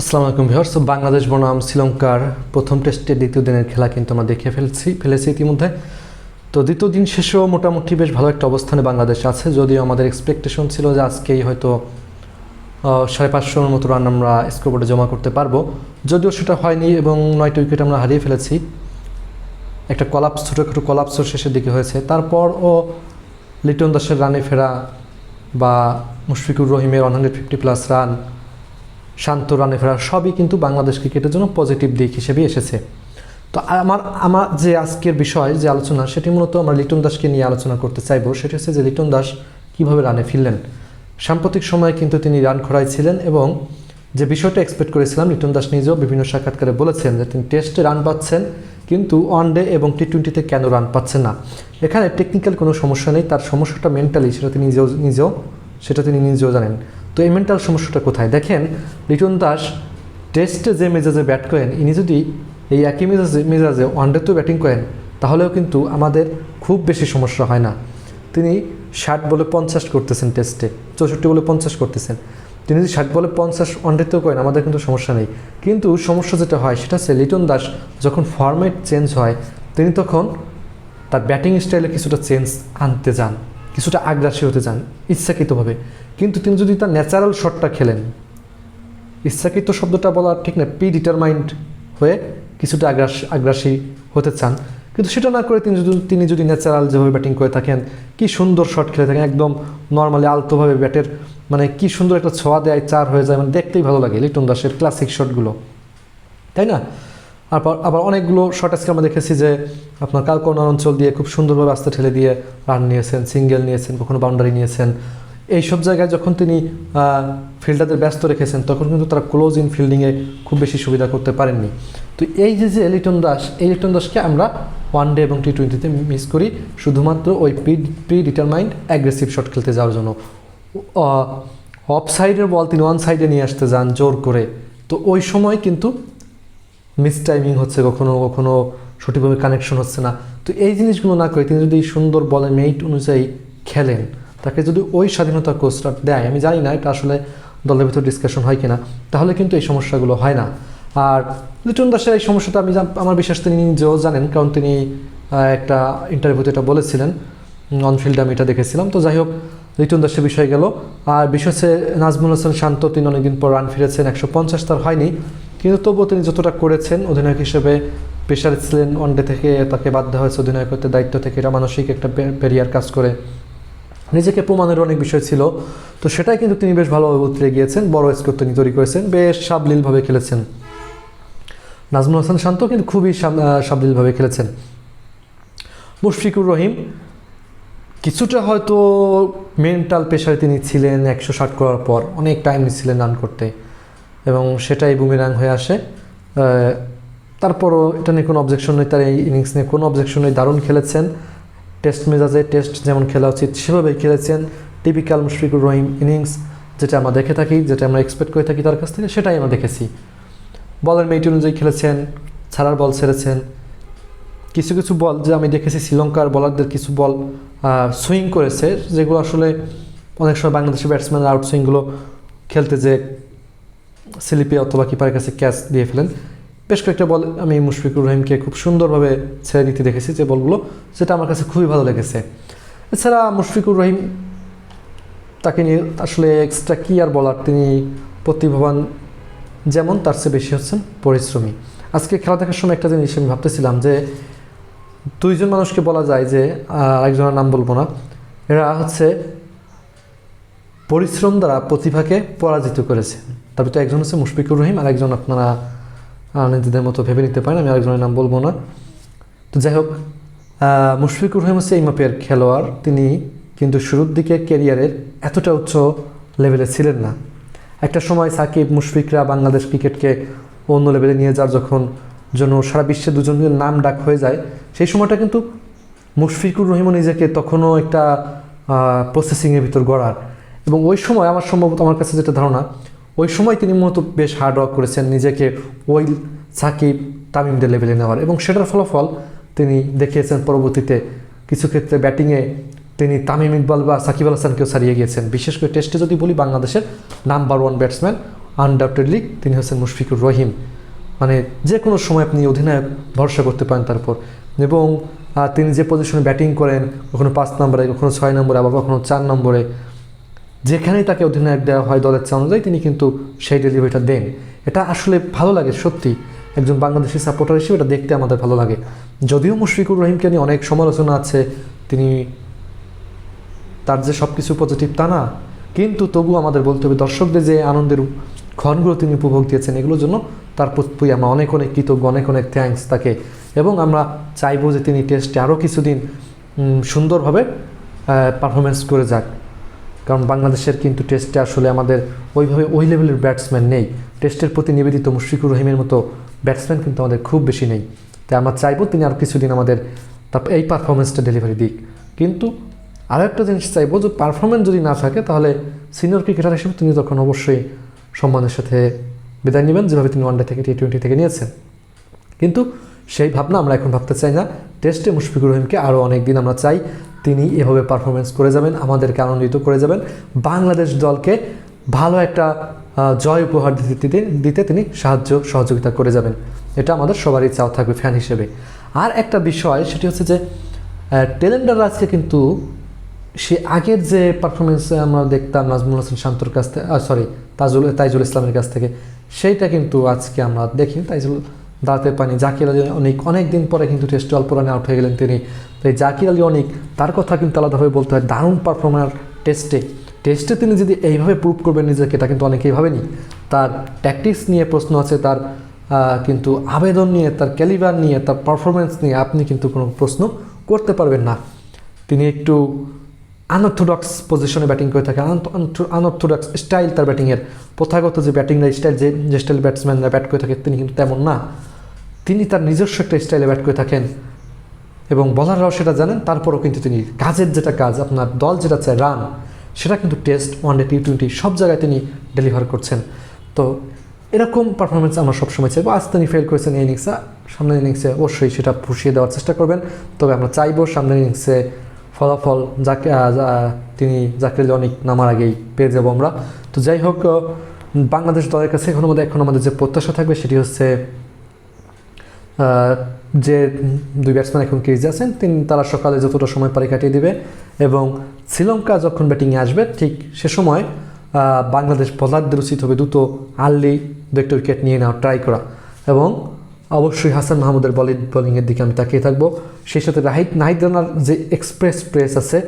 আসসালামু আলাইকুম ভিউয়ার্স। বাংলাদেশ বনাম শ্রীলঙ্কার প্রথম টেস্টের দ্বিতীয় দিনের খেলা কিন্তু আমরা দেখে ফেলছি, ফেলেছি ইতিমধ্যে। তো দ্বিতীয় দিন শেষেও মোটামুটি বেশ ভালো একটা অবস্থানে বাংলাদেশ আছে, যদিও আমাদের এক্সপেকটেশন ছিল যে আজকেই হয়তো সাড়ে পাঁচশোর মতো রান আমরা স্কোরবোর্ডে জমা করতে পারব। যদিও সেটা হয়নি এবং নয়টা উইকেট আমরা হারিয়ে ফেলেছি। একটা কলাপস ছোটোখাটো কলাপসও শেষের দিকে হয়েছে। তারপর ও লিটন দাসের রানে ফেরা বা মুশফিকুর রহিমের one hundred fifty plus run Shanto রানে ফেরা, সবই কিন্তু বাংলাদেশ ক্রিকেটের জন্য পজিটিভ দিক হিসেবে এসেছে। তো আমার আমার যে আজকের বিষয়, যে আলোচনা, সেটি মূলত আমরা লিটন দাসকে নিয়ে আলোচনা করতে চাইব। সেটি হচ্ছে যে লিটন দাস কীভাবে রানে ফিরলেন। সাম্প্রতিক সময়ে কিন্তু তিনি রান খরায় ছিলেন এবং যে বিষয়টা এক্সপেক্ট করেছিলাম, লিটন দাস নিজেও বিভিন্ন সাক্ষাৎকারে বলেছেন যে তিনি টেস্টে রান পাচ্ছেন, কিন্তু ওয়ান ডে এবং টি টোয়েন্টিতে কেন রান পাচ্ছেন না। এখানে টেকনিক্যাল কোনো সমস্যা নেই, তার সমস্যাটা মেন্টালি সেটা তিনি নিজেও নিজেও, সেটা তিনি নিজেও জানেন। তো এই মেন্টাল সমস্যাটা কোথায়? দেখেন, লিটন দাস টেস্টে যে মেজাজে ব্যাট করেন, ইনি যদি এই একই মেজাজে মেজাজে ওয়ানডেতেও ব্যাটিং করেন, তাহলেও কিন্তু আমাদের খুব বেশি সমস্যা হয় না। তিনি ষাট বলে পঞ্চাশ করতেছেন টেস্টে চৌষট্টি বলে পঞ্চাশ করতেছেন। তিনি যদি ষাট বলে পঞ্চাশ ওয়ানডেতেও করেন, আমাদের কিন্তু সমস্যা নেই। কিন্তু সমস্যা যেটা হয়, সেটা হচ্ছে লিটন দাস যখন ফরম্যাট চেঞ্জ হয়, তিনি তখন তার ব্যাটিং স্টাইলে কিছুটা চেঞ্জ আনতে যান। কিছুটা আগ্রাসী হতে চান, ইচ্ছাকৃতভাবে। কিন্তু তিনি যদি তার ন্যাচারাল শটটা খেলেন, ইচ্ছাকৃত শব্দটা বলা ঠিক না প্রি ডিটারমাইন্ড হয়ে কিছুটা আগ্রাস আগ্রাসী হতে চান। কিন্তু সেটা না করে তিনি যদি তিনি যদি ন্যাচারাল যেভাবে ব্যাটিং করে থাকেন, কি সুন্দর শট খেলে থাকেন, একদম নর্মালি আলতোভাবে ব্যাটের মানে কি সুন্দর একটা ছোঁয়া দেয়, চার হয়ে যায় মানে দেখতেই ভালো লাগে, লিটন দাসের ক্লাসিক শটগুলো তাই না? আবার আবার অনেকগুলো শট আজকে আমরা দেখেছি যে আপনার কালকোনার অঞ্চল দিয়ে খুব সুন্দরভাবে আস্তে ঠেলে দিয়ে রান নিয়েছেন সিঙ্গেল নিয়েছেন, কখনো বাউন্ডারি নিয়েছেন। এই সব জায়গায় যখন তিনি ফিল্ডারদের ব্যস্ত রেখেছেন, তখন কিন্তু তারা ক্লোজ ইন ফিল্ডিংয়ে খুব বেশি সুবিধা করতে পারেননি। তো এই যে যে এলিটন দাস এই লিটন দাসকে আমরা ওয়ান ডে এবং টি টোয়েন্টিতে মিস করি শুধুমাত্র ওই pre pre determined aggressive shot খেলতে যাওয়ার জন্য। অফ সাইডের বল তিনি ওয়ান সাইডে নিয়ে আসতে যান জোর করে। তো ওই সময় কিন্তু মিস টাইমিং হচ্ছে, কখনো কখনো সঠিকভাবে কানেকশন হচ্ছে না। তো এই জিনিসগুলো না করে তিনি যদি সুন্দর বলে মেইট অনুযায়ী খেলেন, তাকে যদি ওই স্বাধীনতা কোচটা দেয়, আমি জানি না এটা আসলে দলের ভিতর ডিসকাশন হয় কিনা, তাহলে কিন্তু এই সমস্যাগুলো হয় না। আর লিটন দাসের এই সমস্যাটা আমি আমার বিশ্বাস তিনি নিজেও জানেন, কারণ তিনি একটা ইন্টারভিউতে এটা বলেছিলেন অনফিল্ডে আমি এটা দেখেছিলাম। তো যাই হোক, লিটন দাসের বিষয় গেল। আর হচ্ছে নাজমুল হাসান শান্ত, তিনি অনেকদিন পর রান ফিরেছেন, একশো পঞ্চাশ তার হয়নি। কিন্তু তবুও তিনি যতটা করেছেন, অধিনায়ক হিসেবে প্রেশারে ছিলেন ওয়ানডে থেকে তাকে বাধ্য হয়েছে অধিনায়কত্বের দায়িত্ব থেকে এটা মানসিক একটা পেরিয়ার কাজ করে। নিজেকে প্রমাণের অনেক বিষয় ছিল। তো সেটাই কিন্তু তিনি বেশ ভালোভাবে উতরে গিয়েছেন, বড় স্কোর তিনি তৈরি করেছেন, বেশ সাবলীলভাবে খেলেছেন। নাজমুল হাসান শান্ত কিন্তু খুবই সাবলীলভাবে খেলেছেন। মুশফিকুর রহিম, কিছুটা হয়তো মেন্টাল প্রেশারে তিনি ছিলেন একশো ষাট করার পর, অনেক টাইম নিচ্ছিলেন রান করতে। এবং সেটাই বুমেরাং হয়ে আসে। তারপরও এটা নিয়ে কোনো অবজেকশন নেই, তার এই ইনিংস নিয়ে কোনো অবজেকশন নেই। দারুণ খেলেছেন। টেস্ট মেজাজে টেস্ট যেমন খেলা উচিত সেভাবেই খেলেছেন টিপিক্যাল মুশফিকুর রহিম ইনিংস যেটা আমরা দেখে থাকি, যেটা আমরা এক্সপেক্ট করে থাকি তার কাছ থেকে, সেটাই আমরা দেখেছি। বলের মেইট অনুযায়ী খেলেছেন, ছাড়ার বল ছেড়েছেন। কিছু কিছু বল যে আমি দেখেছি শ্রীলঙ্কার বলারদের কিছু বল সুইং করেছে, যেগুলো আসলে অনেক সময় বাংলাদেশের ব্যাটসম্যান আউট সুইংগুলো খেলতে যে স্লিপে অথবা কিপারের কাছে ক্যাচ দিয়ে ফেলেন। বেশ কয়েকটা বল আমি মুশফিকুর রহিমকে খুব সুন্দরভাবে ছেড়ে দিতে দেখেছি যে বলগুলো যেটা আমার কাছে খুবই ভালো লেগেছে। এছাড়া মুশফিকুর রহিম তাকে নিয়ে আসলে এক্সট্রা কি আর বলার তিনি প্রতিভাবান যেমন তার চেয়ে বেশি হচ্ছেন পরিশ্রমী। আজকে খেলা দেখার সময় একটা জিনিস আমি ভাবতেছিলাম যে দুইজন মানুষকে বলা যায় যে আহ, আরেকজনের নাম বলব না এরা হচ্ছে পরিশ্রম দ্বারা প্রতিভাকে পরাজিত করেছে। তারপর তো একজন হচ্ছে মুশফিকুর রহিম আর একজন আপনারা নিজেদের মতো ভেবে নিতে পারেন, আমি আরেকজনের নাম বলব না। তো যাই হোক মুশফিকুর রহিম হচ্ছে এই মাপের খেলোয়াড়। তিনি কিন্তু শুরুর দিকে ক্যারিয়ারের এতটা উচ্চ লেভেলে ছিলেন না। একটা সময় সাকিব, মুশফিকরা বাংলাদেশ ক্রিকেটকে অন্য লেভেলে নিয়ে যাওয়ার যখন জন্য সারা বিশ্বে দুজনের নাম ডাক হয়ে যায়, সেই সময়টা কিন্তু মুশফিকুর রহিমও নিজেকে তখনও একটা প্রসেসিংয়ের ভিতর গড়ার। এবং ওই সময় আমার সম্ভবত আমার কাছে যেটা ধারণা, ওই সময় তিনি মূলত বেশ হার্ড ওয়ার্ক করেছেন নিজেকে ওই সাকিব, তামিমদের লেভেলে নেওয়ার এবং সেটার ফলাফল তিনি দেখিয়েছেন পরবর্তীতে। কিছু ক্ষেত্রে ব্যাটিংয়ে তিনি তামিম ইকবাল বা সাকিব আল হাসানকেও ছাড়িয়ে গিয়েছেন। বিশেষ করে টেস্টে যদি বলি বাংলাদেশের নাম্বার ওয়ান ব্যাটসম্যান আনডাউটেডলি তিনি হচ্ছেন মুশফিকুর রহিম। মানে যে কোনো সময় আপনি অধিনায়ক ভরসা করতে পারেন তারপর এবং তিনি যে পজিশনে ব্যাটিং করেন, কখনো পাঁচ নম্বরে, কখনো ছয় নম্বরে, আবার কখনো চার নম্বরে যেখানেই তাকে অধিনায়ক দেওয়া হয় দলের চা অনুযায়ী, তিনি কিন্তু সেই ডেলিভারিটা দেন। এটা আসলে ভালো লাগে, সত্যি। একজন বাংলাদেশি সাপোর্টার হিসেবে এটা দেখতে আমাদের ভালো লাগে। যদিও মুশফিকুর রহিমকে নিয়ে অনেক সমালোচনা আছে, তিনি তার যে সব কিছু পজিটিভ তা না, কিন্তু তবু আমাদের বলতে হবে দর্শকদের যে আনন্দের ক্ষণগুলো তিনি উপভোগ দিয়েছেন, এগুলোর জন্য তার প্রতি আমরা অনেক অনেক কৃতজ্ঞ, অনেক অনেক থ্যাঙ্কস তাকে। এবং আমরা চাইব যে তিনি টেস্টে আরও কিছুদিন সুন্দরভাবে পারফরমেন্স করে যাক। কারণ বাংলাদেশের কিন্তু টেস্টে আসলে আমাদের ওইভাবে ওই লেভেলের ব্যাটসম্যান নেই। টেস্টের প্রতি নিবেদিত মুশফিকুর রহিমের মতো ব্যাটসম্যান কিন্তু আমাদের খুব বেশি নেই। তাই আমরা চাইব তিনি আর কিছুদিন আমাদের তারপর এই পারফরমেন্সটা ডেলিভারি দিক। কিন্তু আরও একটা জিনিস চাইব যে পারফরমেন্স যদি না থাকে, তাহলে সিনিয়র ক্রিকেটার হিসেবে তিনি তখন অবশ্যই সম্মানের সাথে বিদায় নেবেন, যেভাবে তিনি ওয়ানডে থেকে টি টোয়েন্টি থেকে নিয়েছেন। কিন্তু সেই ভাবনা আমরা এখন ভাবতে চাই না। টেস্টে মুশফিকুর রহিমকে আরও অনেক দিন আমরা চাই তিনি এভাবে পারফরমেন্স করে যাবেন, আমাদেরকে আনন্দিত করে যাবেন। বাংলাদেশ দলকে ভালো একটা জয় উপহার দিতে দিতে তিনি সাহায্য, সহযোগিতা করে যাবেন। এটা আমাদের সবারই চাও থাকবে ফ্যান হিসেবে। আর একটা বিষয়, সেটি হচ্ছে যে টেলেন্ডার আজকে কিন্তু সে আগের যে পারফরমেন্স আমরা দেখতাম নাজমুল হাসান শান্তর কাছ থেকে সরি তাজুল, তাইজুল ইসলামের কাছ থেকে, সেইটা কিন্তু আজকে আমরা দেখি। তাইজুল দাঁড়াতে পানি জাকির আলী অনেক অনেক দিন পরে কিন্তু টেস্টে অল্প রানে আউট হয়ে গেলেন তিনি। তাই জাকির আলী অনেক, তার কথা কিন্তু আলাদাভাবে বলতে হয়, দারুণ পারফর্মার টেস্টে টেস্টে তিনি যদি এইভাবে প্রুভ করবেন নিজেকে, এটা কিন্তু অনেকেই ভাবেনি। তার ট্যাকটিক্স নিয়ে প্রশ্ন আছে, তার কিন্তু আবেদন নিয়ে, তার ক্যালিবার নিয়ে, তার পারফরমেন্স নিয়ে আপনি কিন্তু কোনো প্রশ্ন করতে পারবেন না। তিনি একটু আনঅর্থোডক্স পজিশনে ব্যাটিং করে থাকে। আনঅর্থোডক্স স্টাইল তার ব্যাটিংয়ের প্রথাগত যে ব্যাটিং স্টাইল যে যে স্টাইল ব্যাটসম্যানরা ব্যাট করে থাকে, তিনি কিন্তু তেমন না। তিনি তার নিজস্ব একটা স্টাইলে ব্যাট করে থাকেন। এবং বলাররাও সেটা জানেন, তারপরও কিন্তু তিনি কাজের যেটা কাজ, আপনার দল যেটা চায় রান সেটা কিন্তু টেস্ট ওয়ানডে টি টোয়েন্টি সব জায়গায় তিনি ডেলিভার করছেন। তো এরকম পারফরমেন্স আমরা সবসময় চাইব। আজ তিনি ফেল করেছেন এই ইনিংসে সামনের ইনিংসে অবশ্যই সেটা পুষিয়ে দেওয়ার চেষ্টা করবেন। তবে আমরা চাইব সামনের ইনিংসে ফলাফল যাকে তিনি জাকির অনেক নামার আগেই পেয়ে যাব আমরা। তো যাই হোক বাংলাদেশ দলের কাছে এখন আমাদের এখন আমাদের যে প্রত্যাশা থাকবে সেটি হচ্ছে যে দুই ব্যাটসম্যান এখন ক্রিজে আছেন, তিনি তারা সকালে যতটা সময় পারে কাটিয়ে দিবে এবং শ্রীলঙ্কা যখন ব্যাটিংয়ে আসবে, ঠিক সে সময় বাংলাদেশ বলারদের উচিত হবে দ্রুত আর্লি দু একটা উইকেট নিয়ে নেওয়ার ট্রাই করা। এবং অবশ্যই হাসান মাহমুদের বলিং বোলিংয়ের দিকে আমি তাকিয়ে থাকব। সেই সাথে রাহিদ নাহিদ রানার যে এক্সপ্রেস প্রেস আছে,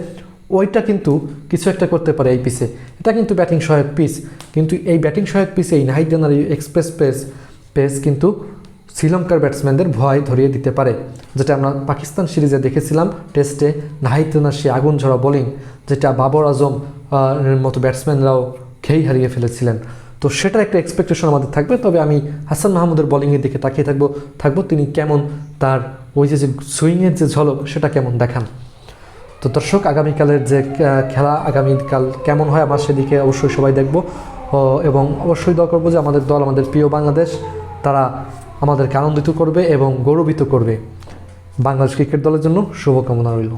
ওইটা কিন্তু কিছু একটা করতে পারে এই পিসে এটা কিন্তু ব্যাটিং সহায়ক পিস কিন্তু এই ব্যাটিং সহায়ক পিসে এই নাহিদ রানার এই এক্সপ্রেস প্রেস পেস কিন্তু শ্রীলঙ্কার ব্যাটসম্যানদের ভয় ধরিয়ে দিতে পারে, যেটা আমরা পাকিস্তান সিরিজে দেখেছিলাম টেস্টে নাহিদ রানার সে আগুন ঝরা বোলিং, যেটা বাবর আজম মতো ব্যাটসম্যানরাও খেই হারিয়ে ফেলেছিলেন। তো সেটা একটা এক্সপেকটেশন আমাদের থাকবে, তবে আমি হাসান মাহমুদের বোলিংয়ের দিকে তাকিয়ে থাকব থাকব তিনি কেমন, তার ওই যে যে সুইংয়ের যে ঝলক, সেটা কেমন দেখান। তো দর্শক, আগামীকালের যে খেলা, আগামীকাল কেমন হয়, আমার সেদিকে অবশ্যই সবাই দেখব। এবং অবশ্যই দোয়া করব যে আমাদের দল, আমাদের প্রিয় বাংলাদেশ তারা আমাদেরকে আনন্দিত করবে এবং গৌরবিত করবে। বাংলাদেশ ক্রিকেট দলের জন্য শুভকামনা রইল।